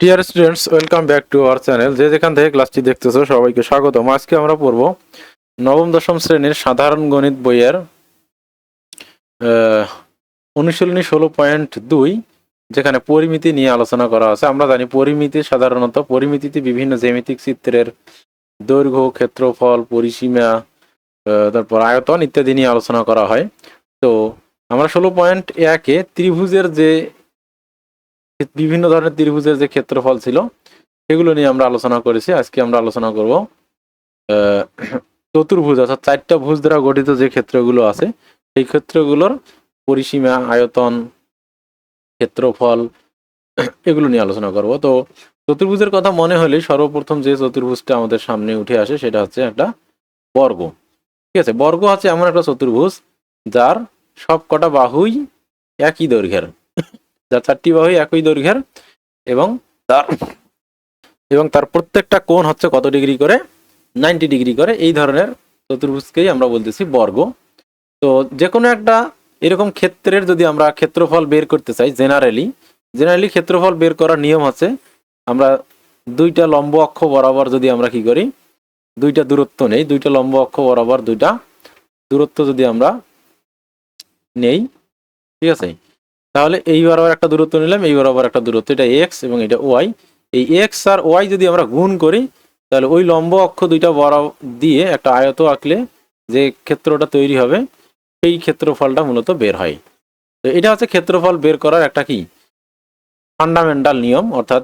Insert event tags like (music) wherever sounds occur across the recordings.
Dear students welcome back to our channel যে যেখান থেকে ক্লাসটি দেখতেছো, সবাইকে স্বাগতম। আজকে আমরা পড়ব নবম দশম শ্রেণির সাধারণ গণিত বইয়ের অনুশীলনী ষোলো পয়েন্ট দুই, যেখানে পরিমিতি নিয়ে আলোচনা করা আছে। আমরা জানি পরিমিতি সাধারণত, পরিমিতিতে বিভিন্ন জ্যামিতিক চিত্রের দৈর্ঘ্য, ক্ষেত্রফল, পরিসীমা তারপর আয়তন ইত্যাদি নিয়ে আলোচনা করা হয়। তো আমরা ষোলো পয়েন্ট একে ত্রিভুজের যে বিভিন্ন ধরনের ত্রিভুজের যে ক্ষেত্রফল ছিল, সেগুলো নিয়ে আমরা আলোচনা করেছি। আজকে আমরা আলোচনা করব চতুর্ভুজ, অর্থাৎ চারটা ভুজ দ্বারা গঠিত যে ক্ষেত্রগুলো আছে, সেই ক্ষেত্রগুলোর পরিসীমা, আয়তন, ক্ষেত্রফল, এগুলো নিয়ে আলোচনা করব। তো চতুর্ভুজের কথা মনে হলে সর্বপ্রথম যে চতুর্ভুজটা আমাদের সামনে উঠে আসে, সেটা হচ্ছে একটা বর্গ। ঠিক আছে, বর্গ হচ্ছে এমন একটা চতুর্ভুজ, যার সব কটা বাহুই একই দৈর্ঘ্যের। যার চারটি বাহুই একই দৈর্ঘ্যের এবং তার এবং তার প্রত্যেকটা কোণ হচ্ছে কত ডিগ্রি করে? নাইনটি ডিগ্রি করে। এই ধরনের চতুর্ভুজকেই আমরা বলতেছি বর্গ। তো যে কোনো একটা এরকম ক্ষেত্রের যদি আমরা ক্ষেত্রফল বের করতে চাই জেনারেলি জেনারেলি ক্ষেত্রফল বের করার নিয়ম আছে আমরা দুইটা লম্ব অক্ষ বরাবর যদি আমরা কি করি, দুইটা দূরত্ব নেই, দুইটা লম্ব অক্ষ বরাবর দুইটা দূরত্ব যদি আমরা নেই, ঠিক আছে? তাহলে এই বরাবর একটা দূরত্ব নিলাম, এই বরাবর একটা দূরত্ব। এটা এক্স এবং এটা ওয়াই এই এক্স আর ওয়াই যদি আমরা গুণ করি, তাহলে ওই লম্ব অক্ষ দুইটা বড় দিয়ে একটা আয়ত আঁকলে যে ক্ষেত্রটা তৈরি হবে, সেই ক্ষেত্রফলটা মূলত বের হয়। তো এটা হচ্ছে ক্ষেত্রফল বের করার একটা কি? ফান্ডামেন্টাল নিয়ম, অর্থাৎ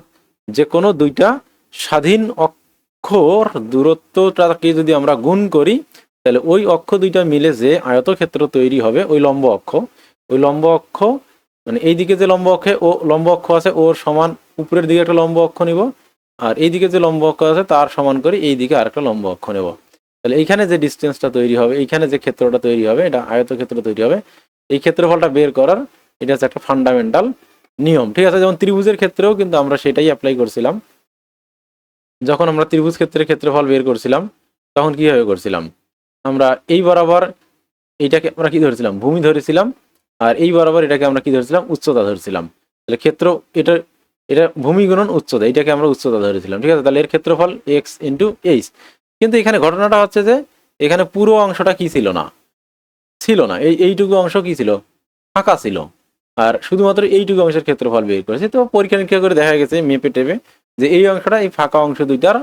যে কোনো দুইটা স্বাধীন অক্ষর দূরত্বটাকে যদি আমরা গুণ করি, তাহলে ওই অক্ষ দুইটা মিলে যে আয়তক্ষেত্র তৈরি হবে, ওই লম্ব অক্ষ, ওই লম্ব অক্ষ মানে এই দিকে যে লম্ব অক্ষে ও লম্ব অক্ষ আছে, ওর সমান উপরের দিকে একটা লম্ব অক্ষ নিব, আর এই দিকে যে লম্ব অক্ষ আছে, তার সমান করে এই দিকে আরেকটা লম্ব অক্ষ নেব। তাহলে এইখানে যে ডিস্টেন্সটা তৈরি হবে, এইখানে যে ক্ষেত্রটা তৈরি হবে, এটা আয়তক্ষেত্র তৈরি হবে, এই ক্ষেত্রফলটা বের করার এটা হচ্ছে একটা ফান্ডামেন্টাল নিয়ম। ঠিক আছে, যেমন ত্রিভুজের ক্ষেত্রেও কিন্তু আমরা সেটাই অ্যাপ্লাই করছিলাম। যখন আমরা ত্রিভুজ ক্ষেত্রের ক্ষেত্রফল বের করছিলাম, তখন কীভাবে করছিলাম? আমরা এই বরাবর এইটাকে আমরা কি ধরেছিলাম? ভূমি ধরেছিলাম আর এই বরাবর এটাকে আমরা কি ধরেছিলাম? উচ্চতা ধরেছিলাম। তাহলে ক্ষেত্র এটা এটা ভূমি গুণন উচ্চতা, এটাকে আমরা উচ্চতা ধরেছিলাম। ঠিক আছে? তাহলে এর ক্ষেত্রফল এক্স ইন্টু এইচ কিন্তু এখানে ঘটনাটা হচ্ছে যে, এখানে পুরো অংশটা কি ছিল না? ছিল না। এই, এইটুকু অংশ কি ছিল? ফাঁকা ছিল। আর শুধুমাত্র এইটুকু অংশের ক্ষেত্রফল বের করেছে। তো পরীক্ষা নিরীক্ষা করে দেখা গেছে মেপে টেপে যে এই অংশটা এই ফাঁকা অংশ দুইটার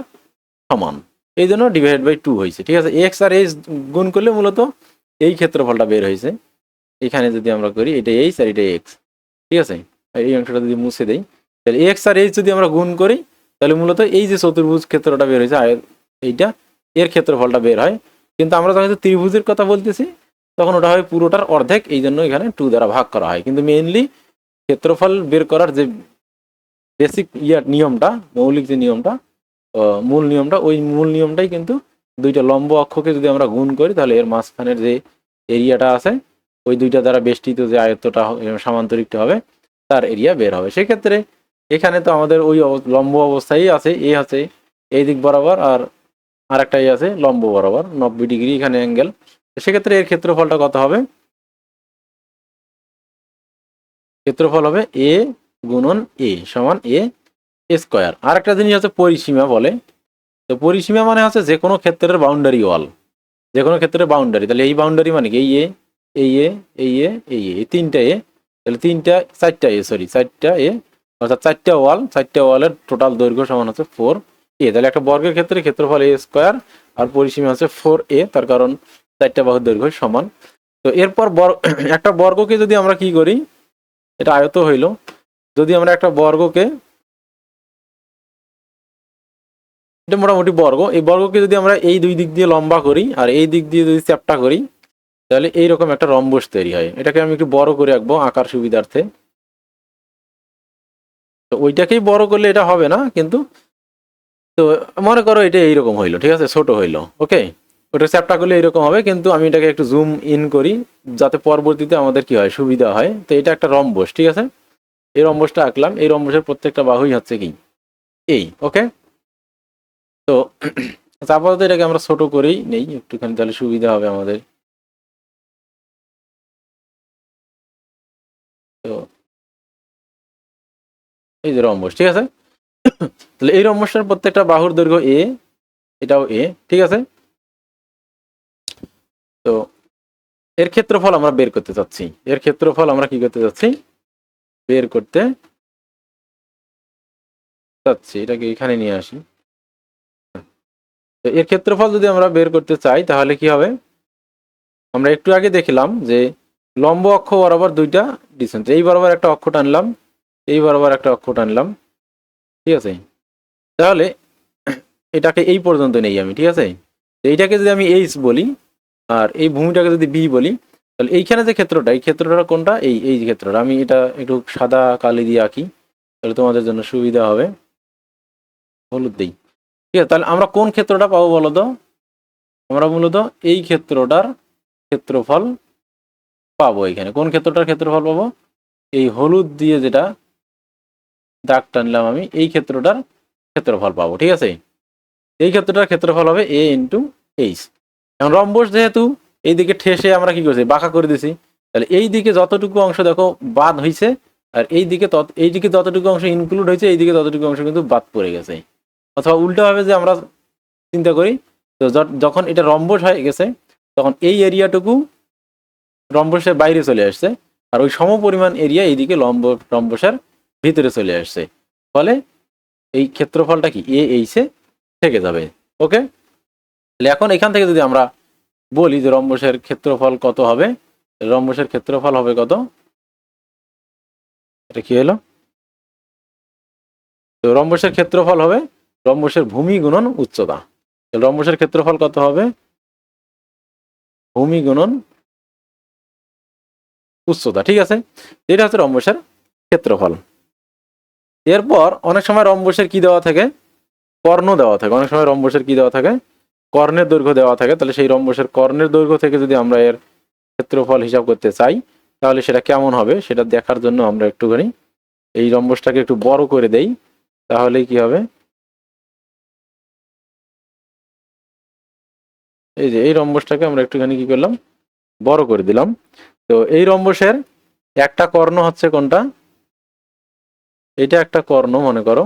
সমান। এই জন্য ডিভাইড বাই টু হয়েছে। ঠিক আছে? এক্স আর এইচ গুণ করলে মূলত এই ক্ষেত্রফলটা বের হয়েছে। এখানে যদি আমরা করি, এটা এইচ আর এটা এক্স ঠিক আছে? এই অংশটা যদি মুছে দেই, তাহলে এক্স আর এইচ যদি আমরা গুণ করি, তাহলে মূলত এই যে চতুর্ভুজ ক্ষেত্রটা বের হয়েছে এইটা, এর ক্ষেত্রফলটা বের হয়। কিন্তু আমরা যখন ত্রিভুজের কথা বলতেছি, তখন ওটা হয় পুরোটার অর্ধেক, এই জন্য এখানে টু দ্বারা ভাগ করা হয়। কিন্তু মেইনলি ক্ষেত্রফল বের করার যে বেসিক ইয়ার নিয়মটা, মৌলিক যে নিয়মটা মূল নিয়মটা, ওই মূল নিয়মটাই কিন্তু দুইটা লম্ব অক্ষকে যদি আমরা গুণ করি, তাহলে এর মাঝখানের যে এরিয়াটা আছে ওই দুইটা দ্বারা বেষ্টিত যে আয়ত্তটা সামান্তরিকটা হবে, তার এরিয়া বের হবে। সেক্ষেত্রে এখানে তো আমাদের ওই লম্ব অবস্থায় আছে, এ আছে, এই দিক বরাবর আর আরেকটাই আছে, লম্ব বরাবর, নব্বই ডিগ্রি এখানে অ্যাঙ্গেল সেক্ষেত্রে এর ক্ষেত্রফলটা কত হবে? ক্ষেত্রফল হবে এ গুণন এ সমান এ স্কোয়ার। আর একটা জিনিস হচ্ছে পরিসীমা বলে। তো পরিসীমা মানে হচ্ছে যে কোনো ক্ষেত্রের বাউন্ডারি ওয়াল যে কোনো ক্ষেত্রের বাউন্ডারি তাহলে এই বাউন্ডারি মানে কি? এই এ এই এ এই এ এই এ তিনটা এ তাহলে তিনটা, চারটা এ সরি চারটা এ অর্থাৎ চারটা ওয়াল, চারটা ওয়ালের টোটাল দৈর্ঘ্য সমান হচ্ছে ফোর এ তাহলে একটা বর্গের ক্ষেত্রে ক্ষেত্রফল এ স্কোয়ার আর পরিসীমা হচ্ছে ফোর এ তার কারণ চারটা বাহুর দৈর্ঘ্য সমান। তো এরপর (clears throat) একটা বর্গকে যদি আমরা কি করি, এটা আয়ত হইল, যদি আমরা একটা বর্গকে, এটা মোটামুটি বর্গ, এই বর্গকে যদি আমরা এই দুই দিক দিয়ে লম্বা করি আর এই দিক দিয়ে যদি চ্যাপটা করি তাহলে এইরকম একটা রম্বস তৈরি হয়। এটাকে আমি একটু বড় করে আঁকবো আঁকার সুবিধার্থে। তো ওইটাকেই বড় করলে এটা হবে না, কিন্তু তো মনে করো এটা এইরকম হইল, ঠিক আছে? ছোট হইল, ওকে? ওটা চ্যাপটা করলে এরকম হবে, কিন্তু আমি এটাকে একটু জুম ইন করি, যাতে পরবর্তীতে আমাদের কি হয়? সুবিধা হয়। তো এটা একটা রম্বস, ঠিক আছে? এই রম্বসটা আঁকলাম, এই রম্বসের প্রত্যেকটা বাহুই হচ্ছে কি? এই, ওকে? তো (clears throat) আপাতত এটাকে আমরা ছোট করেই নেই, একটুখানি তাহলে সুবিধা হবে আমাদের। এই যে রম্বস ঠিক আছে? তাহলে এই রম্বসের প্রত্যেকটা বাহুর দৈর্ঘ্য এ এটাও এ ঠিক আছে? তো এর ক্ষেত্রফল আমরা বের করতে চাচ্ছি। এর ক্ষেত্রফল আমরা কি করতে চাচ্ছি? বের করতে চাচ্ছি। এটাকে এখানে নিয়ে আসি। তো এর ক্ষেত্রফল যদি আমরা বের করতে চাই, তাহলে কি হবে? আমরা একটু আগে দেখলাম যে লম্ব অক্ষ বরাবর দুইটা ডিসটেন্স এই বরাবর একটা অক্ষ টানলাম এই বরাবর একটা অক্ষ টানলাম ঠিক আছে? তাহলে এটাকে এই পর্যন্ত নেই আমি, ঠিক আছে? এইটাকে যদি আমি এইচ বলি আর এই ভূমিটাকে যদি বি বলি, তাহলে এইখানে যে ক্ষেত্রটা, এই ক্ষেত্রটা কোনটা? এই এই ক্ষেত্রটা। আমি এটা একটু সাদা কালি দিয়ে আঁকি, তাহলে তোমাদের জন্য সুবিধা হবে। হলুদ দিই। ঠিক আছে, তাহলে আমরা কোন ক্ষেত্রটা পাবো বলো তো? আমরা মূলত এই ক্ষেত্রটার ক্ষেত্রফল পাবো এখানে। কোন ক্ষেত্রটার ক্ষেত্রফল পাবো? এই হলুদ দিয়ে যেটা দাগ টানলাম আমি, এই ক্ষেত্রটার ক্ষেত্রফল পাবো, ঠিক আছে? এই ক্ষেত্রটার ক্ষেত্রফল হবে এ ইন্টু এইচ এখন রম্বস যেহেতু, এই দিকে ঠেসে আমরা কি করছি? বাঁকা করে দিছি। তাহলে এই দিকে যতটুকু অংশ দেখো বাদ হয়েছে আর এই দিকে তত, এই দিকে যতটুকু অংশ ইনক্লুড হয়েছে এই দিকে ততটুকু অংশ কিন্তু বাদ পড়ে গেছে। অথবা উল্টোভাবে যে আমরা চিন্তা করি, তো যখন এটা রম্বস হয়ে গেছে, তখন এই এরিয়াটুকু রম্বসের বাইরে চলে আসছে, আর ওই সম পরিমাণ এরিয়া এইদিকে লম্ব, রম্বসের ভিতরে চলে আসছে। ফলে এই ক্ষেত্রফলটা কি? এ এইচে থেকে যাবে। ওকে তাহলে এখন এখান থেকে যদি আমরা বলি যে রম্বসের ক্ষেত্রফল কত হবে রম্বসের ক্ষেত্রফল হবে কত? এটা কি হলো? তো রম্বসের ক্ষেত্রফল হবে রম্বসের ভূমি গুণন উচ্চতা। রম্বসের ক্ষেত্রফল কত হবে? ভূমি গুণন উচ্চতা। ঠিক আছে? এটা হচ্ছে রম্বসের ক্ষেত্রফল। এরপর অনেক সময় রম্বসের কি দেওয়া থাকে? কর্ণ দেওয়া থাকে। অনেক সময় রম্বসের কি দেওয়া থাকে? কর্ণের দৈর্ঘ্য দেওয়া থাকে। তাহলে সেই রম্বসের কর্ণের দৈর্ঘ্য থেকে যদি আমরা এর ক্ষেত্রফল হিসাব করতে চাই, তাহলে সেটা কেমন হবে? সেটা দেখার জন্য আমরা একটুখানি এই রম্বসটাকে একটু বড় করে দেই। তাহলে কি হবে? এই যে এই রম্বসটাকে আমরা একটুখানি কি করলাম? বড় করে দিলাম। তো এই রম্বসের একটা কর্ণ হচ্ছে কোনটা? এটা একটা কর্ণ, মনে করো।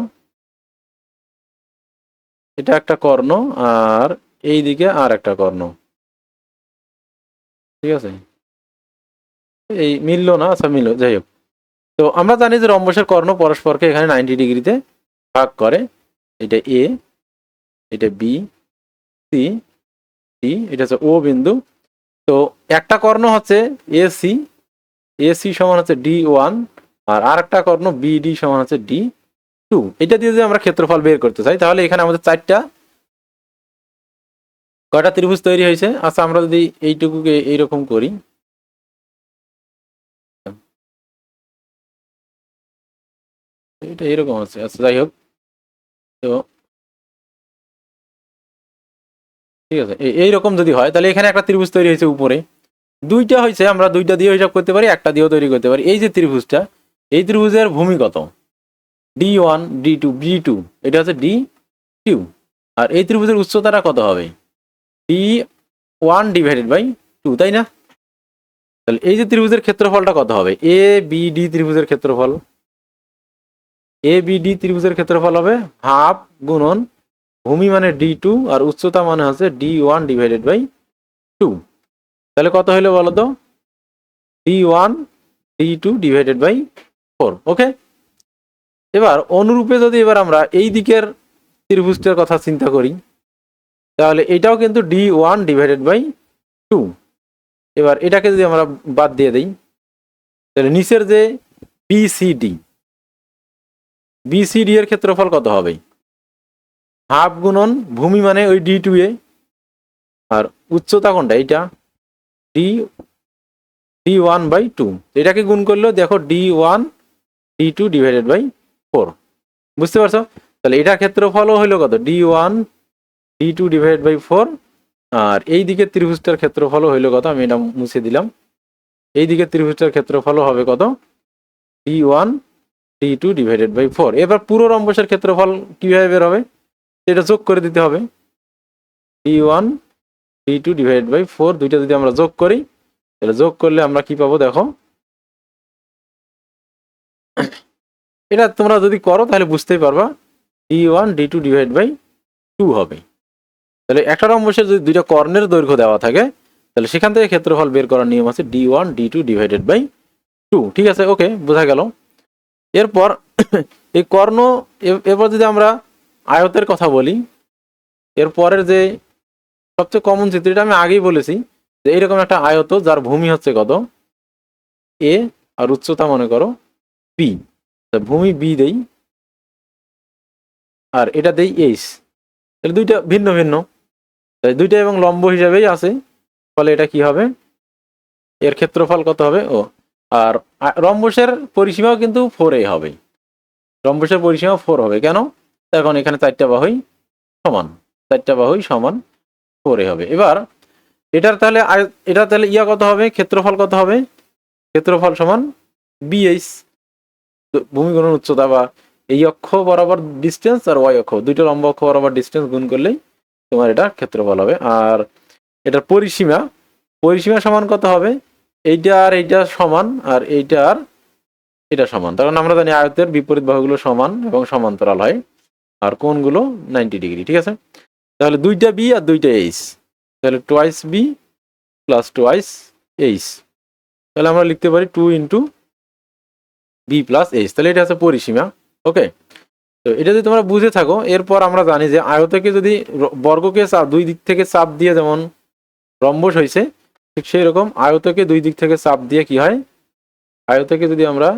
এটা একটা কর্ণ আর এই দিকে আর একটা কর্ণ। ঠিক আছে? এই মিললো না? আচ্ছা মিললো। যাই হোক। তো আমরা জানি যে রম্বসের কর্ণ পরস্পরকে এখানে নাইনটি ডিগ্রিতে ভাগ করে। এটা এ এটা বি সি ডি এটা হচ্ছে ও বিন্দু। তো একটা কর্ণ হচ্ছে এ সি এ সি সমান হচ্ছে ডি ওয়ান আর আরেকটা কর্ণ বি ডি সমান হচ্ছে ডি টু এটা দিয়ে যদি আমরা ক্ষেত্রফল বের করতে চাই, তাহলে এখানে আমাদের চারটা, কয়টা ত্রিভুজ তৈরি হয়েছে? আচ্ছা আমরা যদি এইটুকুকে এইরকম করি। এটা এরকম আছে। আচ্ছা যাই হোক। তো ঠিক আছে এই- এইরকম যদি হয়, তাহলে এখানে একটা ত্রিভুজ তৈরি হয়েছে উপরে। দুইটা হয়েছে, আমরা দুইটা দিয়ে হিসাব করতে পারি, একটা দিয়েও তৈরি করতে পারি। এই যে ত্রিভুজটা এই ত্রিভুজের ভূমি কত? D one D two B two এটা হচ্ছে ডি টু আর এই ত্রিভুজের উচ্চতাটা কত হবে? D one divided by two তাই না? তাহলে এই যে ত্রিভুজের ক্ষেত্রফলটা কত হবে? এ বি ডি ত্রিভুজের ক্ষেত্রফল। এ বি ডি ত্রিভুজের ক্ষেত্রফল হবে হাফ গুণন ভূমি মানে ডি টু আর উচ্চতা মানে হচ্ছে D one divided by two তাহলে কত হলো বলো তো D one D two divided by four okay এবার অনুরূপে যদি এবার আমরা এই দিকের ত্রিভুজটার কথা চিন্তা করি, তাহলে এটাও কিন্তু D one divided by two এবার এটাকে যদি আমরা বাদ দিয়ে দিই, তাহলে নিচের যে বিসিডি বিসিডি এর ক্ষেত্রফল কত হবে? হাফ গুণন ভূমি মানে ওই ডি টু এ, আর উচ্চতা কোনটা? এইটা D D one by two এটাকে গুণ করলেও দেখো D one D two divided by four বুঝতে পারছ? তাহলে এটা ক্ষেত্রফলও হলো কত? D one D two divided by four আর এই দিকের ত্রিভুজটার ক্ষেত্রফলও হইল কত? আমি এটা মুছে দিলাম। এই দিকের ত্রিভুজটার ক্ষেত্রফলও হবে কত? D one D two divided by four এবার পুরো রম্বসের ক্ষেত্রফল কীভাবে বের হবে? এটা যোগ করে দিতে হবে। D one D two divided by four দুইটা যদি আমরা যোগ করি, তাহলে যোগ করলে আমরা কি পাবো? দেখো এটা তোমরা যদি করো, তাহলে বুঝতেই পারবা D one D two divide by two হবে। তাহলে একটা রম্বসের যদি দুইটা কর্ণের দৈর্ঘ্য দেওয়া থাকে, তাহলে সেখান থেকে ক্ষেত্রফল বের করার নিয়ম আছে D one D two divided by two ঠিক আছে? ওকে বোঝা গেল। এরপর এই কর্ণ এরপর যদি আমরা আয়তের কথা বলি, এরপরের যে সবচেয়ে কমন চিত্র এটা আমি আগেই বলেছি যে এইরকম একটা আয়ত যার ভূমি হচ্ছে কত? এ আর উচ্চতা মনে করো বি ভূমি বি দেই, আর এটা দেই এইচ তাহলে দুইটা ভিন্ন ভিন্ন দুইটা এবং লম্ব হিসাবেই আছে, ফলে এটা কি হবে? এর ক্ষেত্রফল কত হবে? ও, আর রম্বসের পরিসীমাও কিন্তু ফোর হবে, রম্বসের পরিসীমা ফোর হবে, কেন? এখন এখানে চারটা বাহুই সমান, চারটা বাহুই সমান ফোর হবে, এবার এটার তাহলে এটা তাহলে ইয়া কত হবে? ক্ষেত্রফল কত হবে? ক্ষেত্রফল সমান বিএইচ ভূমি উচ্চতা বা এই অক্ষ বরাবর ডিস্টেন্স আর ওয়াই অক্ষ, দুইটা লম্বা অক্ষ বরাবর ডিস্টেন্স গুণ করলেই তোমার এটা ক্ষেত্রফল হবে। আর এটার পরিসীমা পরিসীমা সমান কত হবে? এইটা আর এইটা সমান আর এইটা আর এটা সমান। কারণ আমরা জানি আয়তের বিপরীত বাহুগুলো সমান এবং সমান্তরাল হয়। আর কোনগুলো নাইনটি ডিগ্রি ঠিক আছে? তাহলে দুইটা বি আর দুইটা এইচ তাহলে twice B plus twice H তাহলে আমরা লিখতে পারি two into B plus H তাহলে এটা হচ্ছে পরিসীমা ওকে তো এটা যদি তোমরা বুঝে থাকো, এরপর আমরা জানি যে আয়তকে যদি বর্গকে চাপ দুই দিক থেকে চাপ দিয়ে যেমন রম্বস হয়েছে, ঠিক সেই রকম আয়তকে দুই দিক থেকে চাপ দিয়ে কি হয়? আয়তকে যদি আমরা,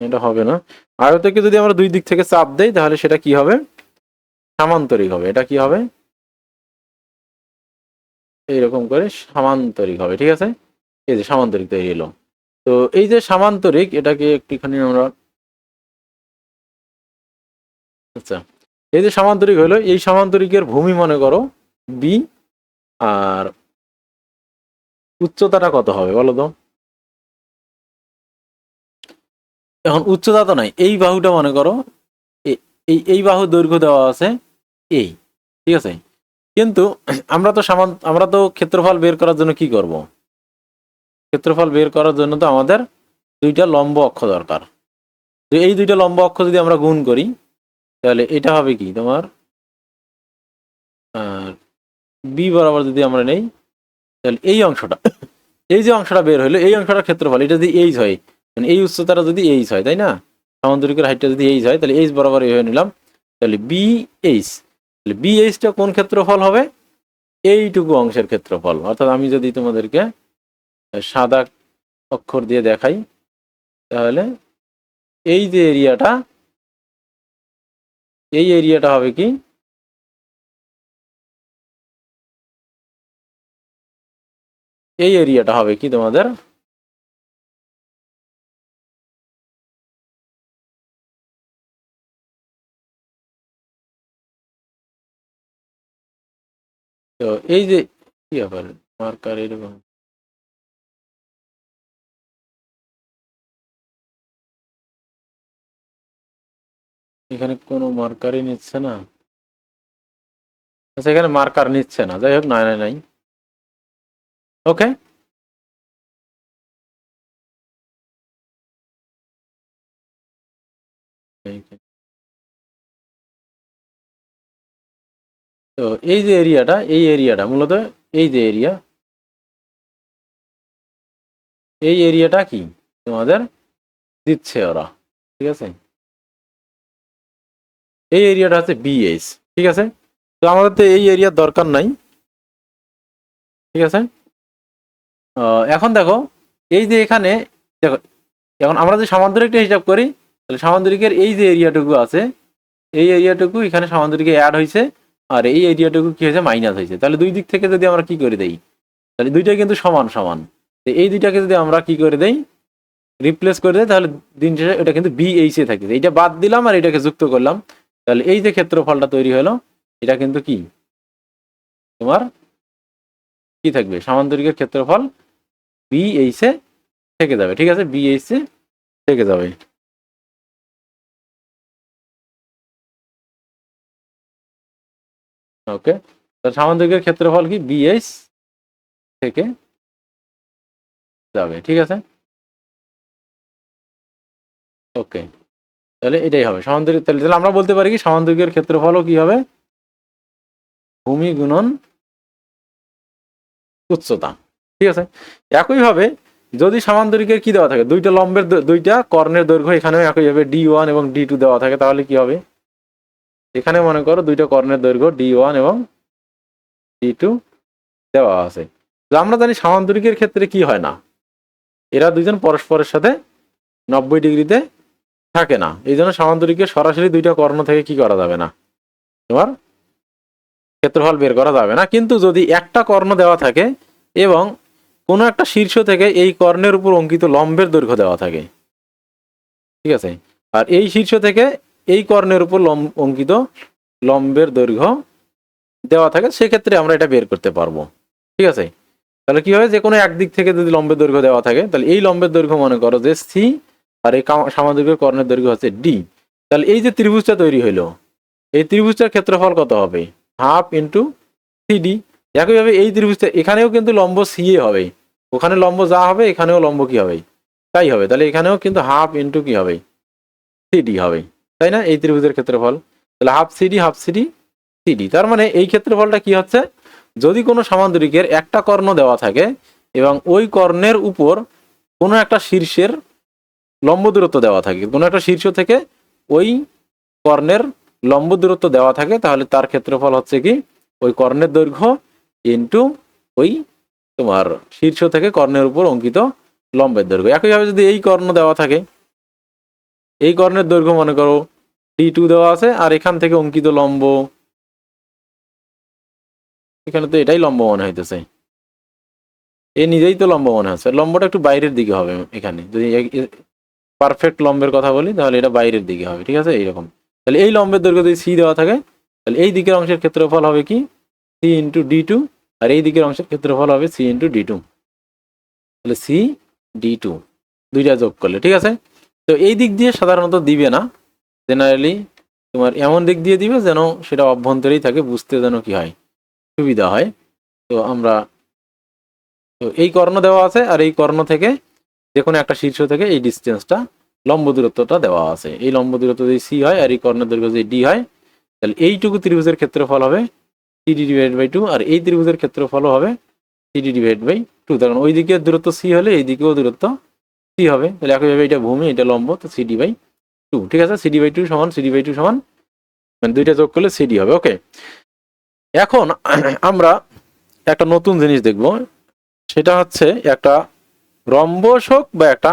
এটা হবে না, আয়তকে যদি আমরা দুই দিক থেকে চাপ দেই, তাহলে সেটা কি হবে? সামান্তরিক হবে, এটা কি হবে? এইরকম করে সামান্তরিক হবে, ঠিক আছে? এই যে সামান্তরিক তৈরি এলো তো এই যে সামান্তরিক, এটাকে একটুখানি আমরা আচ্ছা এই যে সামান্তরিক হলো, এই সামান্তরিকের ভূমি মনে করো বি আর উচ্চতাটা কত হবে বলো তো? এখন উচ্চতা তো নাই, এই বাহুটা মনে করো এই এই বাহু দৈর্ঘ্য দেওয়া আছে এই ঠিক আছে? কিন্তু আমরা তো সামান, আমরা তো ক্ষেত্রফল বের করার জন্য কি করব? ক্ষেত্রফল বের করার জন্য তো আমাদের দুইটা লম্ব অক্ষ দরকার। তো এই দুইটা লম্ব অক্ষ যদি আমরা গুণ করি, তাহলে এটা হবে কি তোমার? বি বরাবর যদি আমরা নেই, তাহলে এই অংশটা, এই যে অংশটা বের হলো, এই অংশটার ক্ষেত্রফল, এটা যদি এইচ হয় মানে এই উচ্চতাটা যদি এইচ হয়, তাই না? সামান্তরিকের হাইটটা যদি এইচ হয়, তাহলে এইচ বরাবর এই হয়ে নিলাম, তাহলে বি এইচ তাহলে বি এইচটা কোন ক্ষেত্রফল হবে? এইটুকু অংশের ক্ষেত্রফল। অর্থাৎ আমি যদি তোমাদেরকে সাদা অক্ষর দিয়ে দেখাই, তাহলে এই যে এরিয়াটা, এই এরিয়াটা হবে কি? এই এরিয়াটা হবে কি তোমাদের? তো এই যে কি ব্যাপার? মার্কার এরকম। এখানে কোনো মার্কারই নিচ্ছে না। আচ্ছা এখানে মার্কার নিচ্ছে না। যাই হোক, নাই নাই নাই। ওকে। তো এই যে এরিয়াটা, এই এরিয়াটা, মূলত এই যে এরিয়া, এই এরিয়াটা কি তোমাদের দিচ্ছে ওরা, ঠিক আছে? এই এরিয়াটা হচ্ছে বিএস ঠিক আছে? তো আমাদের তো এই এরিয়ার দরকার নাই, ঠিক আছে? এখন দেখো, এই যে এখানে, দেখো, এখন আমরা যে সামান্তরিকটা হিসাব করি, তাহলে সামান্তরিকের এই যে এরিয়াটুকু আছে, এই এরিয়াটুকু এখানে সামান্তরিকে অ্যাড হয়েছে, আর এই এরিয়াটুকু কি হয়েছে? মাইনাস হয়েছে। তাহলে দুই দিক থেকে যদি আমরা কি করে দেই, তাহলে দুইটা কিন্তু সমান সমান। তো এই দুইটাকে যদি আমরা কি করে দেই রিপ্লেস করে দেয় তাহলে দিন শেষে এটা কিন্তু বি এইচে থাকে। এইটা বাদ দিলাম আর এটাকে যুক্ত করলাম। তাহলে এই যে ক্ষেত্রফলটা তৈরি হলো, এটা কিন্তু কি? তোমার কি থাকবে? সামান্তরিকের ক্ষেত্রফল বি এইচে থেকে যাবে, ঠিক আছে? বি এইচে থেকে যাবে। ওকে তাহলে সামান্তরিকের ক্ষেত্রফল কি? বিএস থেকে যাবে, ঠিক আছে? ওকে তাহলে এটাই হবে। সামান্তরিক তাহলে তাহলে আমরা বলতে পারি কি, সমান্তরিকের ক্ষেত্রফলও কি হবে? ভূমি গুণন উচ্চতা। ঠিক আছে? একইভাবে যদি সামান্তরিকের কি দেওয়া থাকে? দুইটা লম্বের দুইটা কর্ণের দৈর্ঘ্য এখানেও একইভাবে ডি ওয়ান এবং ডি টু দেওয়া থাকে, তাহলে কি হবে? এখানে মনে করো দুইটা কর্ণের দৈর্ঘ্য ডি ওয়ান এবং ডি টু দেওয়া আছে। তো আমরা জানি সামান্তরিকের ক্ষেত্রে কি হয় না। এরা দুইজন পরস্পরের সাথে নব্বই ডিগ্রিতে থাকে না। এই জন্য সমান্তরিকের সরাসরি দুইটা কর্ণ থেকে কি করা যাবে না? তোমার ক্ষেত্রফল বের করা যাবে না। কিন্তু যদি একটা কর্ণ দেওয়া থাকে এবং কোনো একটা শীর্ষ থেকে এই কর্ণের উপর অঙ্কিত লম্বের দৈর্ঘ্য দেওয়া থাকে। ঠিক আছে? আর এই শীর্ষ থেকে এই কর্ণের উপর লম অঙ্কিত লম্বের দৈর্ঘ্য দেওয়া থাকে, সেক্ষেত্রে আমরা এটা বের করতে পারব। ঠিক আছে? তাহলে কি হয় যে কোনো একদিক থেকে যদি লম্বের দৈর্ঘ্য দেওয়া থাকে, তাহলে এই লম্বের দৈর্ঘ্য মনে করো যে সি আর এই কাম- কর্ণের দৈর্ঘ্য হচ্ছে ডি তাহলে এই যে ত্রিভুজটা তৈরি হইল, এই ত্রিভুজটার ক্ষেত্রফল কত হবে? হাফ ইন্টু সিডি একইভাবে এই ত্রিভুজটা, এখানেও কিন্তু লম্ব সি এ হবে। ওখানে লম্ব যা হবে, এখানেও লম্ব কি হবে? তাই হবে। তাহলে এখানেও কিন্তু হাফ ইন্টু কি হবে? সিডি হবে। তাই না? এই ত্রিভুজের ক্ষেত্রফল। তাহলে half CD half CD CD তার মানে এই ক্ষেত্রফলটা কি হচ্ছে? যদি কোনো সামান্তরিকের একটা কর্ণ দেওয়া থাকে এবং ওই কর্ণের উপর কোনো একটা শীর্ষের লম্ব দূরত্ব দেওয়া থাকে। কোনো একটা শীর্ষ থেকে ওই কর্ণের লম্ব দূরত্ব দেওয়া থাকে, তাহলে তার ক্ষেত্রফল হচ্ছে কি? ওই কর্ণের দৈর্ঘ্য ইন্টু ওই তোমার শীর্ষ থেকে কর্ণের উপর অঙ্কিত লম্বের দৈর্ঘ্য। একইভাবে যদি এই কর্ণ দেওয়া থাকে, এই কর্ণের দৈর্ঘ্য মনে করো ডি টু দেওয়া আছে, আর এখান থেকে অঙ্কিত লম্ব, এখানে তো এটাই লম্ব মনে হইতেছে। এ নিজেই তো লম্ব মনে হচ্ছে। লম্বটা একটু বাইরের দিকে হবে এখানে। যদি পারফেক্ট লম্বের কথা বলি, তাহলে এটা বাইরের দিকে হবে, ঠিক আছে? এইরকম। তাহলে এই লম্বের দৈর্ঘ্য যদি সি দেওয়া থাকে, তাহলে এই দিকের অংশের ক্ষেত্রফল হবে কি? সি ইন্টু ডি টু আর এই দিকের অংশের ক্ষেত্রফল হবে সি ইন্টু ডি টু তাহলে সি ডি টু দুইটা যোগ করলে, ঠিক আছে? তো এই দিক দিয়ে সাধারণত দিবে না। জেনারেলি তোমার এমন দিক দিয়ে দিবে যেন সেটা অভ্যন্তরেই থাকে, বুঝতে যেন কি হয়, সুবিধা হয়। তো আমরা, তো এই কর্ণ দেওয়া আছে, আর এই কর্ণ থেকে যে কোনো একটা শীর্ষ থেকে এই ডিস্টেন্সটা লম্ব দূরত্বটা দেওয়া আছে। এই লম্ব দূরত্ব যদি সি হয় আর এই কর্ণের দৈর্ঘ্য যদি ডি হয়, তাহলে এইটুকু ত্রিভুজের ক্ষেত্রফল হবে সিডি ডিভাইড বাই টু আর এই ত্রিভুজের ক্ষেত্রফলও হবে সিডি ডিভাইড বাই টু কারণ ওই দিকে দূরত্ব সি হলে এই দিকেও দূরত্ব সি হবে। তাহলে একইভাবে এটা ভূমি, এটা লম্ব, তো সিডি বাই টু ঠিক আছে? সিডি বাই টু সমান সিডি বাই টু সমান মানে দুইটা যোগ করলে সিডি হবে। ওকে এখন আমরা একটা নতুন জিনিস দেখব। সেটা হচ্ছে একটা রম্বস হোক বা একটা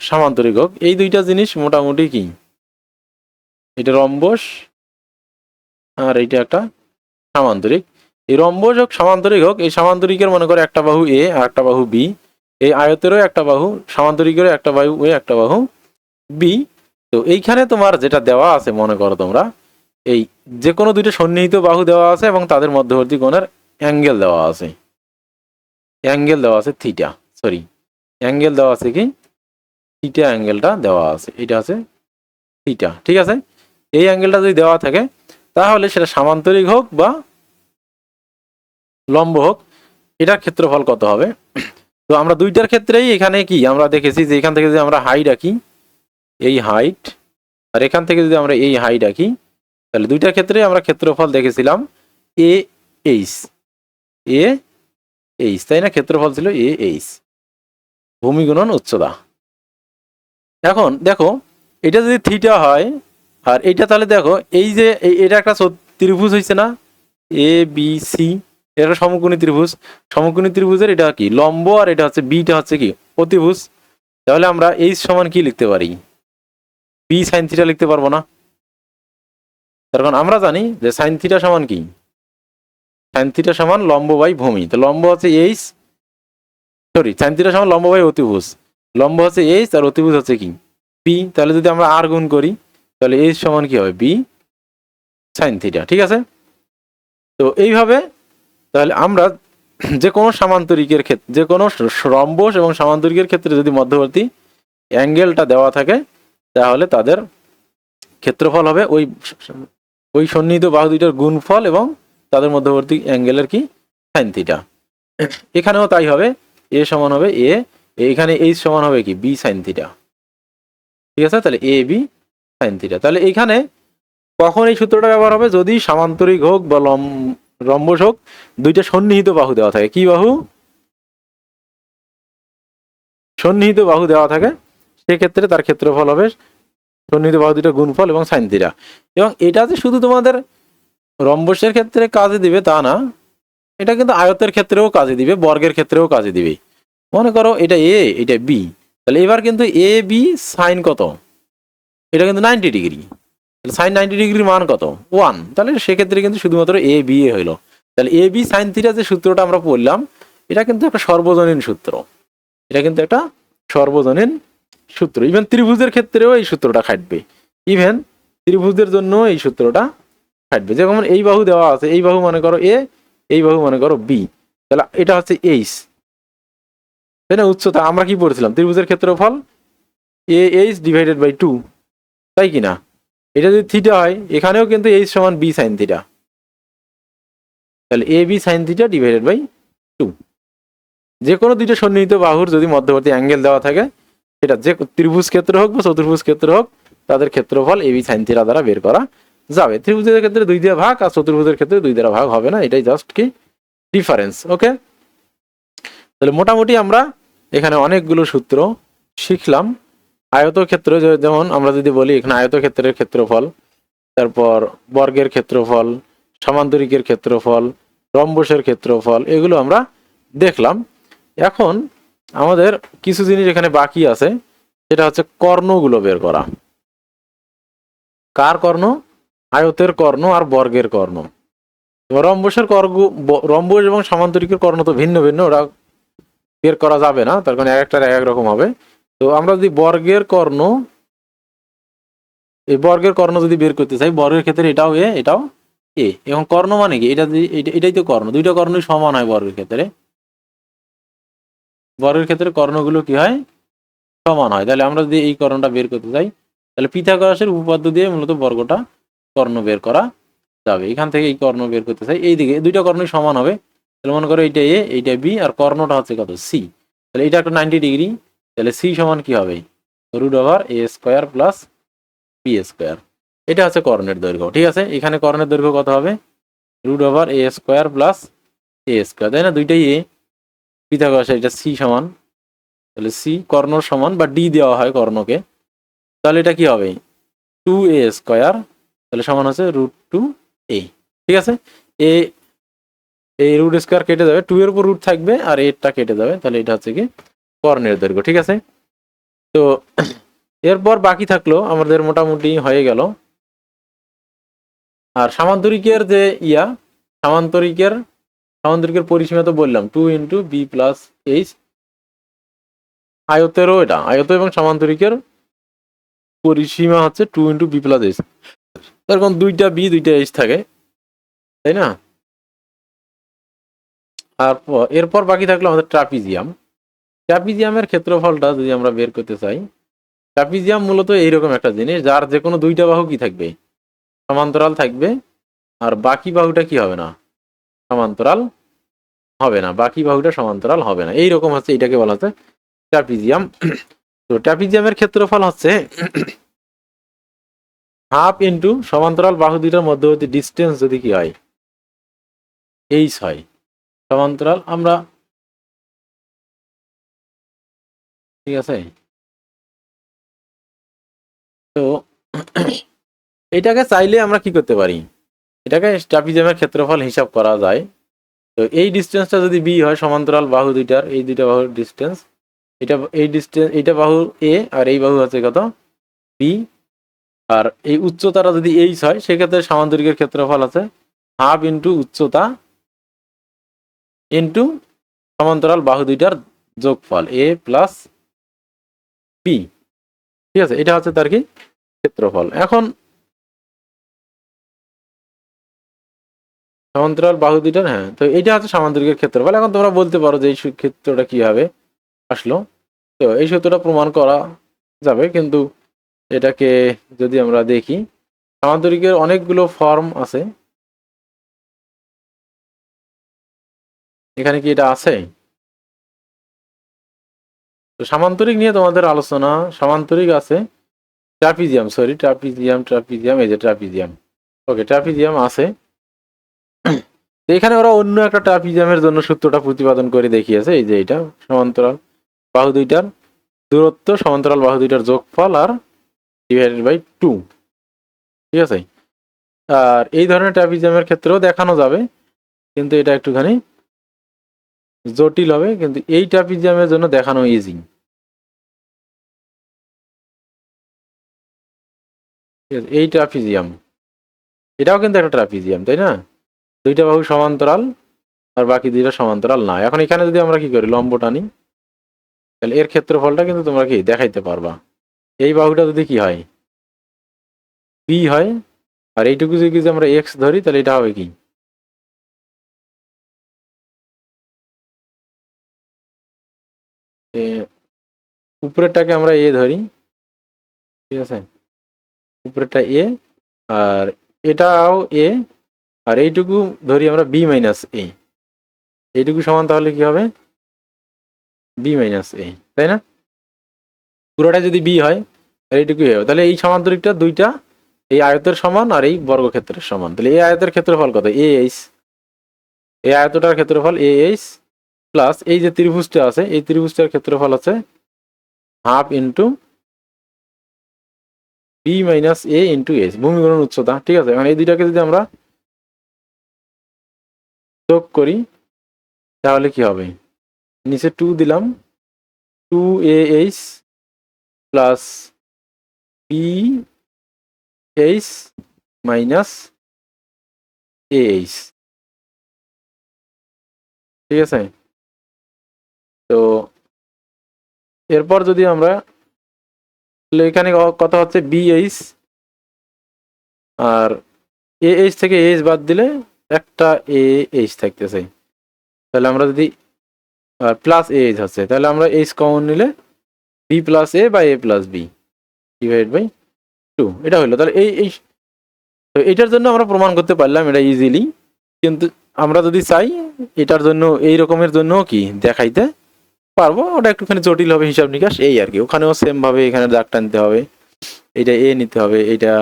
সামান্তরিক হোক, এই দুইটা জিনিস মোটামুটি কি? এটা রম্বস আর এইটা একটা সামান্তরিক। এই রম্বস হোক, সামান্তরিক হোক, এই সামান্তরিকের মনে করে একটা বাহু এ আর একটা বাহু বি। এই আয়তেরও একটা বাহু, সামান্তরিকেরও একটা বাহু, এ একটা বাহু বি। তো এইখানে তোমার যেটা দেওয়া আছে মনে করো তোমরা, এই যে কোনো দুইটা সন্নিহিত বাহু দেওয়া আছে এবং তাদের মধ্যবর্তী কোণের অ্যাঙ্গেল দেওয়া আছে। অ্যাঙ্গেল দেওয়া আছে থিটা, সরি। অ্যাঙ্গেল দেওয়া আছে কি? থিটা অ্যাঙ্গেলটা দেওয়া আছে। এটা আছে থিটা, ঠিক আছে? এই অ্যাঙ্গেলটা যদি দেওয়া থাকে, তাহলে সেটা সামান্তরিক হোক বা লম্ব হোক, এটার ক্ষেত্রফল কত হবে? তো আমরা দুইটার ক্ষেত্রেই এখানে কি? আমরা দেখেছি যে এখান থেকে যদি আমরা হাইট আঁকি এই হাইট, আর এখান থেকে যদি আমরা এই হাইট আঁকি তাহলে দুইটার ক্ষেত্রে আমরা ক্ষেত্রফল দেখেছিলাম এ এইচ এ এইচ, তাই না? ক্ষেত্রফল ছিল এ এইচ। ভূমি গুণন উচ্চতা। এখন দেখো, এটা যদি থিটা হয়, আর এইটা তাহলে দেখো, এই যে এই- এটা একটা ত্রিভুজ হয়েছে না? এ বি সি এটা সমকোণী ত্রিভুজ। সমকোণী ত্রিভুজের এটা কি? লম্ব, আর এটা হচ্ছে বিটা হচ্ছে কি? অতিভুজ। তাহলে আমরা এইচ সমান কি লিখতে পারি? বি সাইন থিটা লিখতে পারব না। তার কারণ আমরা জানি যে সাইন থিটা সমান কি? সাইন থিটা সমান লম্ব বাই ভূমি। তো লম্ব হচ্ছে এইচ সরি সাইন সমান লম্ব বাই অতিভুজ। লম্ব হচ্ছে এইচ আর অতিভুজ হচ্ছে কি? বি তাহলে যদি আমরা আর গুণ করি, তাহলে এইচ সমান কি হবে? বি সাইন থিটা ঠিক আছে? তো এইভাবে, তাহলে আমরা যে কোনো সামান্তরিকের ক্ষেত্রে যে কোনো রম্বস এবং সামান্তরিকের ক্ষেত্রে যদি মধ্যবর্তী অ্যাঙ্গেলটা দেওয়া থাকে, তাহলে তাদের ক্ষেত্রফল হবে ওই ওই সন্নিহিত বাহু দুইটার গুণফল এবং তাদের মধ্যবর্তী অ্যাঙ্গেলের কি? সাইন থিটা এখানেও তাই হবে। এ সমান হবে এ, এখানে এইচ সমান হবে কি? বি সাইন থিটা ঠিক আছে? তাহলে এ, বি সাইন থিটা তাহলে এইখানে কখন এই সূত্রটা ব্যবহার হবে? যদি সামান্তরিক হোক বা লম রম্বস হোক, দুইটা সন্নিহিত বাহু দেওয়া থাকে। কি বাহু? সন্নিহিত বাহু দেওয়া থাকে। সেক্ষেত্রে তার ক্ষেত্রফল হবে সন্নিহিত বাহু দুটো গুণফল এবং সাইন থিটা এবং এটা যে শুধু তোমাদের রম্বসের ক্ষেত্রে কাজে দিবে তা না এটা কিন্তু আয়তের ক্ষেত্রেও কাজে দিবে, বর্গের ক্ষেত্রেও কাজে দিবে। মনে করো এটা এ এটা বি তাহলে এবার কিন্তু এ বি সাইন কত? এটা কিন্তু নাইনটি ডিগ্রি তাহলে সাইন নাইনটি ডিগ্রির মান কত? ওয়ান তাহলে সেক্ষেত্রে কিন্তু শুধুমাত্র এ বি এ হইল। তাহলে এ বি সাইন থিটা যে সূত্রটা আমরা পড়লাম, এটা কিন্তু একটা সর্বজনীন সূত্র। এটা কিন্তু একটা সর্বজনীন সূত্র। ইভেন ত্রিভুজের ক্ষেত্রেও এই সূত্রটা খাটবে। ইভেন ত্রিভুজের জন্য এই সূত্রটা খাটবে। যেমন এই বাহু দেওয়া আছে, এই বাহু মনে করো এ এই বাহু মনে করো বি তাহলে এটা হচ্ছে এইচ তাই না? উচ্চতা আমরা কি পড়েছিলাম? ত্রিভুজের ক্ষেত্রফল A H divided by two তাই কি না? এটা যদি থিটা হয়, এখানেও কিন্তু এইচ সমান বি সাইন থিটা তাহলে A B sine theta divided by two যে কোনো দুইটা সন্নিহিত বাহুর যদি মধ্যবর্তী অ্যাঙ্গেল দেওয়া থাকে, সেটা যে ত্রিভুজ ক্ষেত্র হোক বা চতুর্ভুজ ক্ষেত্র হোক, তাদের ক্ষেত্রফল এ বি সাইন থিটা দ্বারা বের করা যাবে। ত্রিভুজের ক্ষেত্রে দুই দিয়ে ভাগ আর চতুর্ভুজের ক্ষেত্রে দুই দ্বারা ভাগ হবে না, এটাই জাস্ট কি ডিফারেন্স ওকে তাহলে মোটামুটি আমরা এখানে অনেকগুলো সূত্র শিখলাম। আয়তক্ষেত্র যেমন আমরা যদি বলি, এখানে আয়তক্ষেত্রের ক্ষেত্রফল, তারপর বর্গের ক্ষেত্রফল, সমান্তরিকের ক্ষেত্রফল রম্বসের ক্ষেত্রফল, এগুলো আমরা দেখলাম। এখন আমাদের কিছু জিনিস এখানে বাকি আছে, সেটা হচ্ছে কর্ণগুলো বের করা। কার কর্ণ? আয়তের কর্ণ আর বর্গের কর্ণ। রম্বসের কর্গ, রম্বস এবং সমান্তরিকের কর্ণ তো ভিন্ন ভিন্ন, ওরা বের করা যাবে না, তার কারণে এক একটার এক এক রকম হবে। তো আমরা যদি বর্গের কর্ণ, এই বর্গের কর্ণ যদি বের করতে চাই, বর্গের ক্ষেত্রে এটাও এ এটাও এ। এবং কর্ণ মানে কি? এটা এটাই তো কর্ণ, দুইটা কর্ণই সমান হয় বর্গের ক্ষেত্রে। বর্গের ক্ষেত্রে কর্ণগুলো কি হয়? সমান হয়। তাহলে আমরা যদি এই কর্ণটা বের করতে চাই, তাহলে পিথাগোরাসের উপপাদ্য দিয়ে মূলত বর্গটা কর্ণ বের করা যাবে। এখান থেকে এই কর্ণ বের করতে চাই। এই দিকে দুইটা কর্ণই সমান হবে। তাহলে মনে করো এইটা এ, এইটা বি, আর কর্ণটা হচ্ছে কত? সি। তাহলে এটা একটা নাইনটি ডিগ্রি তাহলে সি সমান কি হবে? Root over A square plus B square এটা হচ্ছে কর্ণের দৈর্ঘ্য। ঠিক আছে? এখানে কর্ণের দৈর্ঘ্য কত হবে? Root over A square plus A square তাই না? দুইটাই এ। পিথাগোরাসের এটা সি সমান। তাহলে সি কর্ণ সমান বা ডি দেওয়া হয় কর্ণকে। তাহলে এটা কি হবে? টু এ স্কোয়ার তাহলে সমান হচ্ছে রুট টু এ ঠিক আছে? এ এই রুট স্কোয়ার কেটে যাবে। টু এর উপর রুট থাকবে আর এরটা কেটে যাবে। তাহলে এটা হচ্ছে কি? কর্ণের দৈর্ঘ্য, ঠিক আছে? তো এরপর বাকি থাকল, আমাদের মোটামুটি হয়ে গেল। আর সামান্তরিকের যে ইয়া, সামান্তরিকের সামান্তরিকের পরিসীমা তো বললাম two into B plus H আয়তেরও এটা, আয়ত এবং সামান্তরিকের পরিসীমা হচ্ছে two into B plus H কারণ দুইটা বি দুইটা এইচ থাকে, তাই না? আর এরপর বাকি থাকল আমাদের ট্রাপিজিয়াম। ট্রাপিজিয়ামের ক্ষেত্রফলটা যদি আমরা বের করতে চাই, ট্রাপিজিয়াম মূলত এইরকম একটা জিনিস, যার যে কোনো দুইটা বাহু কি থাকবে? সমান্তরাল থাকবে, আর বাকি বাহুটা কি হবে না? সমান্তরাল হবে না, বাকি বাহুটা সমান্তরাল হবে না। এইরকম হচ্ছে, এটাকে বলা হচ্ছে ট্রাপিজিয়াম। তো ট্রাপিজিয়ামের ক্ষেত্রফল হচ্ছে হাফ ইন্টু সমান্তরাল বাহু দুইটার মধ্যবর্তী ডিস্টেন্স যদি কি হয়? এইচ হয়। সমান্তরাল আমরা ঠিক আছে? তো এটাকে চাইলে আমরা কি করতে পারি? এটাকে ট্রাপিজিয়ামের ক্ষেত্রফল হিসাব করা যায়। তো এই ডিস্টেন্সটা যদি বি হয়, সমান্তরাল বাহু দুইটার, এই দুইটা বাহুর ডিস্টেন্স, এটা, এই ডিস্টেন্স, এইটা বাহু এ আর এই বাহু হচ্ছে কত? বি আর এই উচ্চতাটা যদি এইচ হয়, সেক্ষেত্রে সামান্তরিকের ক্ষেত্রফল আছে হাফ ইন্টু উচ্চতা ইন্টু সমান্তরাল বাহু দুইটার যোগফল এ প্লাস বি ঠিক আছে? এটা হচ্ছে তার কি? ক্ষেত্রফল। এখন সমান্তরাল বাহু দুইটার হ্যাঁ তো এটা হচ্ছে সামান্তরিকের ক্ষেত্রফল। এখন তোমরা বলতে পারো যে এই ক্ষেত্রটা কীভাবে আসলো। তো এই সূত্রটা প্রমাণ করা যাবে, কিন্তু এটাকে যদি আমরা দেখি, সামান্তরিকের অনেকগুলো ফর্ম আছে। এখানে কি এটা আছে? তো সামান্তরিক নিয়ে তোমাদের আলোচনা, সামান্তরিক আছে, ট্রাপিজিয়াম সরি ট্রাপিজিয়াম ট্রাপিজিয়াম, এই যে ট্রাপিজিয়াম। ওকে ট্রাপিজিয়াম আছে। এখানে ওরা অন্য একটা ট্রাপিজিয়ামের জন্য সূত্রটা প্রতিপাদন করে দেখিয়েছে, এই যে এটা, সমান্তরাল বাহু দুইটার দূরত্ব, সমান্তরাল বাহু দুইটার যোগফল আর ডিভাইডেড বাই টু ঠিক আছে? আর এই ধরনের ট্রাপিজিয়ামের ক্ষেত্রেও দেখানো যাবে, কিন্তু এটা একটুখানি জটিল হবে, কিন্তু এই ট্রাপিজিয়ামের জন্য দেখানো ইজি এই ট্রাফিজিয়াম এটাও কিন্তু একটা ট্রাপিজিয়াম, তাই না? দুইটা বাহু সমান্তরাল, আর বাকি দুইটা সমান্তরাল না। এখন এখানে যদি আমরা কি করি লম্ব টানি তাহলে এর ক্ষেত্রফলটা কিন্তু তোমরা কি দেখাইতে পারবা। এই বাহুটা যদি কি হয়? পি হয়, আর এইটুকু যদি আমরা এক্স ধরি, তাহলে এটা হবে কি? উপরেরটাকে আমরা এ ধরি, ঠিক আছে? উপরেরটা এ আর এটাও এ আর এইটুকু ধরি আমরা বি মাইনাস এ এইটুকু সমান তাহলে কি হবে? বি মাইনাস এ তাই না? পুরোটা যদি বি হয় এইটুকুই হবে। তাহলে এই সমান্তরিকটা দুইটা, এই আয়তের সমান আর এই বর্গক্ষেত্রের সমান। তাহলে এই আয়তের ক্ষেত্রফল কত? এ এইচ এই আয়তটার ক্ষেত্রফল এ এইচ প্লাস এই যে ত্রিভুজটা আছে, এই ত্রিভুজটার ক্ষেত্রফল আছে half into B minus A into S ভূমি উচ্চতা, ঠিক আছে? এই দুইটাকে যদি আমরা যোগ করি, তাহলে কি হবে? নিচে টু দিলাম two A H plus B H minus H ঠিক আছে? তো এরপর যদি আমরা এখানে কথা হচ্ছে বিএইচ আর এ এইচ থেকে এইচ বাদ দিলে একটা এ এইচ থাকতেছে। তাহলে আমরা যদি, আর প্লাস এ এইচ হচ্ছে তাহলে আমরা এইচ কমন নিলে B plus A by A plus B divide by two এটা হলো তাহলে এই এই তো এটার জন্য আমরা প্রমাণ করতে পারলাম এটা ইজিলি কিন্তু আমরা যদি চাই, এটার জন্য, এই রকমের জন্য কি দেখাইতে পারব? ওটা একটুখানি জটিল হবে হিসাব নিকাশ, এই আর কি। ওখানেও সেমভাবে এখানে দাগ টানতে হবে। এটা এ নিতে হবে, এটা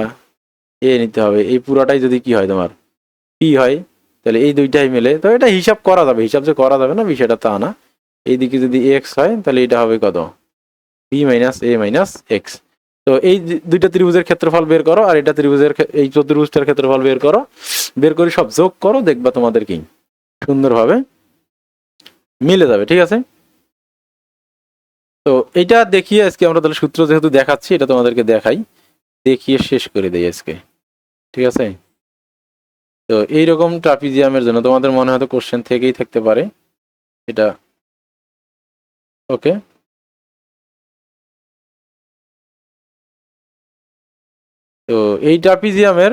এ নিতে হবে। এই পুরোটাই যদি কি হয় তোমার? পি হয়, তাহলে এই দুইটাই মিলে। তো এটা হিসাব করা যাবে। হিসাব যে করা যাবে না, বিষয়টা তা না। এইদিকে যদি এক্স হয়, তাহলে এটা হবে কত? B minus A minus X তো এই দুইটা ত্রিভুজের ক্ষেত্রফল বের করো, আর এটা ত্রিভুজের এই চতুর্ভুজটার ক্ষেত্রফল বের করো। বের করে সব যোগ করো, দেখবা তোমাদের কি সুন্দরভাবে মিলে যাবে, ঠিক আছে? তো এটা দেখিয়ে আজকে আমরা তাহলে সূত্র যেহেতু দেখাচ্ছি, এটা তোমাদেরকে দেখাই। দেখিয়ে শেষ করে দেই আজকে, ঠিক আছে? তো এইরকম ট্রাপিজিয়ামের জন্য তোমাদের মনে হয়তো কোশ্চেন থেকেই থাকতে পারে। এটা, ওকে? তো এই ট্রাপিজিয়ামের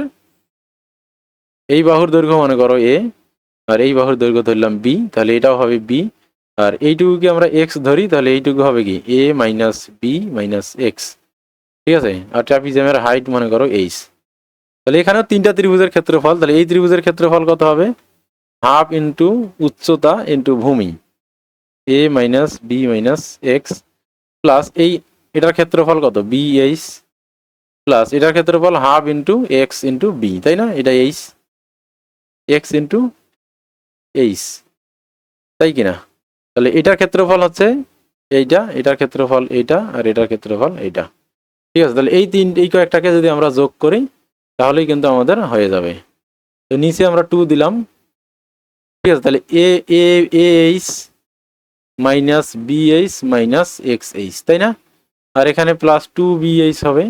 এই বাহুর দৈর্ঘ্য মনে করো এ, আর এই বাহুর দৈর্ঘ্য ধরলাম বি, তাহলে এটাও হবে বি। আর এইটুকুকে আমরা এক্স ধরি, তাহলে এইটুকু হবে কি? A minus B minus X. ঠিক আছে? আর ট্রাপিজিয়ামের হাইট মনে করো এইচ। তাহলে এখানেও তিনটা ত্রিভুজের ক্ষেত্রফল, তাহলে এই ত্রিভুজের ক্ষেত্রফল কত হবে? হাফ ইন্টু উচ্চতা ইন্টু ভূমি। A minus B minus X plus এই, এটার ক্ষেত্রফল কত? বি এইচ প্লাস এটার ক্ষেত্রে ক্ষেত্রফল half into X into B তাই না? এটা এইচ এক্স ইন্টু এইচ তাই কিনা তাহলে এটার ক্ষেত্রফল হচ্ছে এইটা, এটার ক্ষেত্রফল এইটা, আর এটার ক্ষেত্রফল এইটা। ঠিক আছে, তাহলে এই তিন, এই কয়েকটাকে যদি আমরা যোগ করি, তাহলেই কিন্তু আমাদের হয়ে যাবে। তো নিচে আমরা টু দিলাম। ঠিক আছে, তাহলে A A H minus B H minus X H তাই না? আর এখানে প্লাস টু বি এইচ হবে।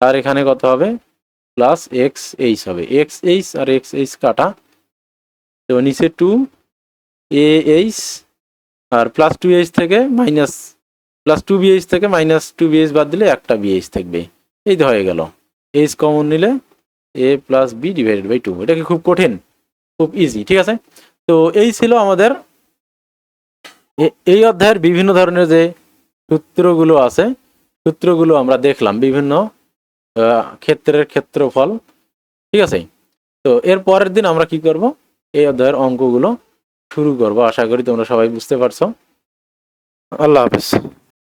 আর এখানে কত হবে? প্লাস এক্স এইচ হবে। এক্স এইচ আর এক্স এইচ কাটা। তো নিচে টু এ এইচ আর প্লাস টু এইচ থেকে মাইনাস প্লাস টু বিএইচ থেকে মাইনাস টু বিএইচ বাদ দিলে একটা বিএইচ থাকবে। এই তো হয়ে গেল। এইচ কমন নিলে A plus B divided by two এটা কি খুব কঠিন? খুব ইজি ঠিক আছে? তো এই ছিল আমাদের এই অধ্যায়ের বিভিন্ন ধরনের যে সূত্রগুলো আছে, সূত্রগুলো আমরা দেখলাম বিভিন্ন ক্ষেত্রের ক্ষেত্রফল। ঠিক আছে? তো এর পরের দিন আমরা কি করব? এই অধ্যায়ের অঙ্কগুলো শুরু করব। আশা করি তোমরা সবাই বুঝতে পারছ। আল্লাহ হাফেজ।